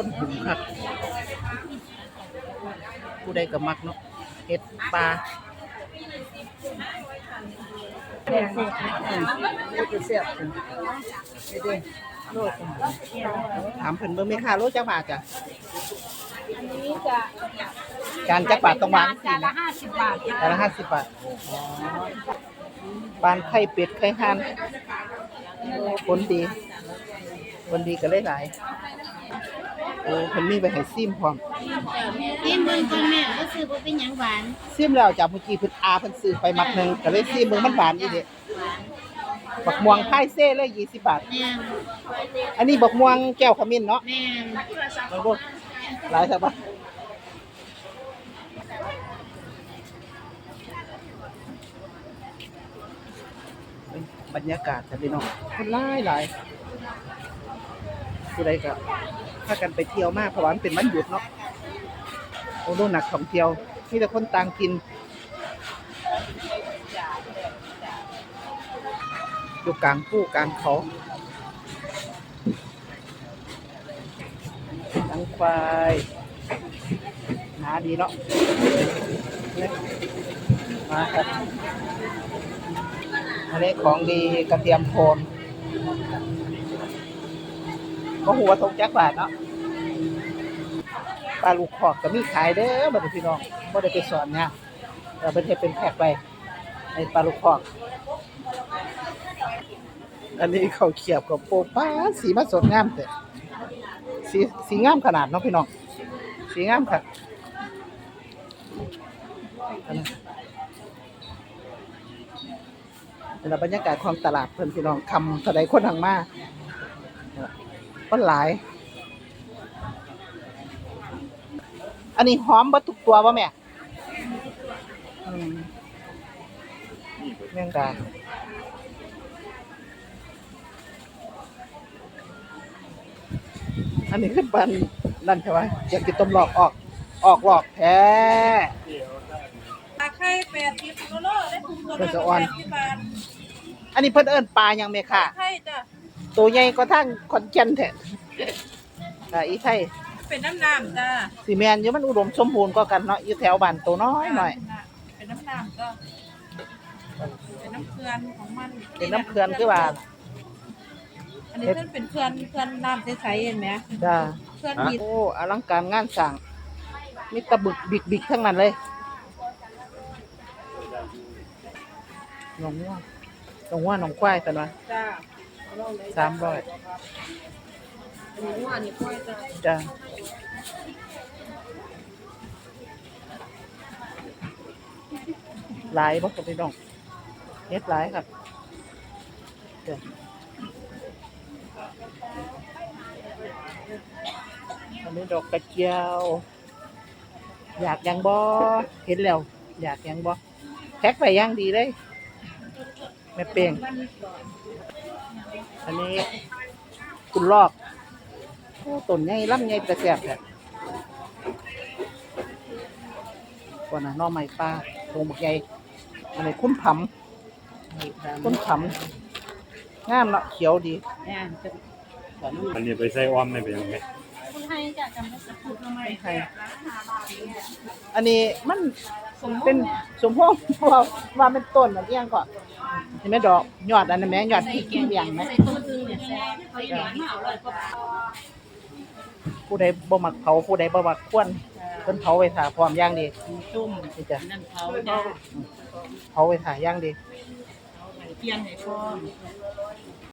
คนหุมครับผู้ใดก็มักเนาะเห็ดปลาแดงนี่อืมนี่คือเสียบนี่ดิโลดถามเพิ่นเบิ่งแม่ค้าโลจักบาทจ้ะอันนี้จะการจักบาทต้องวางจานละห้าสิบบาทจานละ50บบาทปานไข่เป็ดไข่ห่านผลดีผลดีก็เลยหลาย อ้เพิ่นมีไว้ให้ซิมพร้อมกินเบิ่งก่อนแม่ก็ซื้อบ่เป็นหยังหวานซิมแล้วจากเมื่อกี้เพิ่นอาเพิ่นซื้อไปมักหนึงก็เลยซิมเบิ่งมันหวานอีเด้บักม่วงไผ่เซ่เลย20บาท แม่นอันนี้บักม่วงแก้วขมิ้นเนาะแม่นมันบ่หลายครับปะบรรยากาศจ้ะพี่น้องคนหลายหลายผู้ใดก็ ถ้ากันไปเที่ยวมากเพราะว่ามันเป็นวันหยุดเนาะโอ้โหหนักท่องเที่ยวมีแต่คนต่างกินอยู่กลางผู้กลางเขาทั้งควายหนาดีเนาะมาครับอันนี้ของดีกระเทียมโทน ก็หัวทงจักบาทเนาะปลาลูกขอกก็มีขายเด้อบัดนี้พี่น้องบ่ได้ไปสอนเนี่ยเราเป็นเทเป็นแพ็กไปในปลาลูกขอกอันนี้เขาเขียบกับโปป้าสีมาสดงามแต่สีสีงามขนาดเนาะพี่น้องสีงามค่ะเป็นบรรยากาศของตลาดเพิ่อนพี่น้องคำเท่าใดคนทางมา คนหลาย อันนี้หอมเบัทุกตัวป่ะแม่อืมแมงดาอันนี้คือปันนั่นใช่ไหมอยากกินต้มหลอกออก ออกหลอกแท้ปลาไข่แปดสิบโลโลได้ถุงตัวเพิ่นจะละอ่อนแปดสิบบาทอันนี้เพิ่นเอิ้นปลาหยังเมค่ะไข่จ้ะ ตัวใหญ่ก็ทั้งขอนแก่นแท้อ่าอีไทยเป็นน้ำน้ำจ้ะสีแมนอยู่มันอุดมสมบูรณ์ก็กันเนาะอยู่แถวบ้านตัวน้อยหน่อย เป็นน้ำน้ำก็เป็นน้ำเกลือนของมันเป็นน้ำเขื่อนคือว่า อันนี้เพื่อนเป็นเกลือนเกลือนน้ำใสๆเห็นไหมจ้าเกลือนหินโอ้อลังการงานสร้างมีตะบึกบิกบิกทั้งนั้นเลยหนองว่าหนองว่าหนองควายกันวะจ้ะ สามร้อยอันนี้ว่านี่ค่อยจ้าหลายบ่ครับพี่น้องเฮ็ดหลายครับเด้ออันนี้ดอกกระเจียว อยากยังบ่เห็นแล้ว อยากยังบ่แพ็คไปย่างดีเลย ม่เป้ง อันนี้คุณลอกโอ้ต้นใหญ่ลำใหญ่แต่แซ่บแท้ก่อนน่ะหน่อไม้ปลาตรงบักใหญ่อันนี้คุ้นผำคุ้นผำงามเนาะเขียวดีเนี่ยจะอันนี้ไปใส่อ้อมไม่เป็นยังไงคุณให้จ้ะจำได้สักพูดทำไมใช่อันนี้มันเป็นสมพงษ์เพราะว่าว่าเป็นต้นมันเอียงก่อน เห็นไหมดอกยอดอันนั้นแหม่ยอดที่กินอย่างไหมใส่ต้นอึ่งเนี่ยแซ่บเขาแกงมาอร่อยกว่าผู้ใดบ่มักเผาผู้ใดบ่มักควนเพิ่นเผาไว้ถ่าพร้อมอย่างดีจุ่มนี่จ้ะนั่นเขาจ้ะเผาไว้ถ่าอย่างดีเทียนให้พ่อ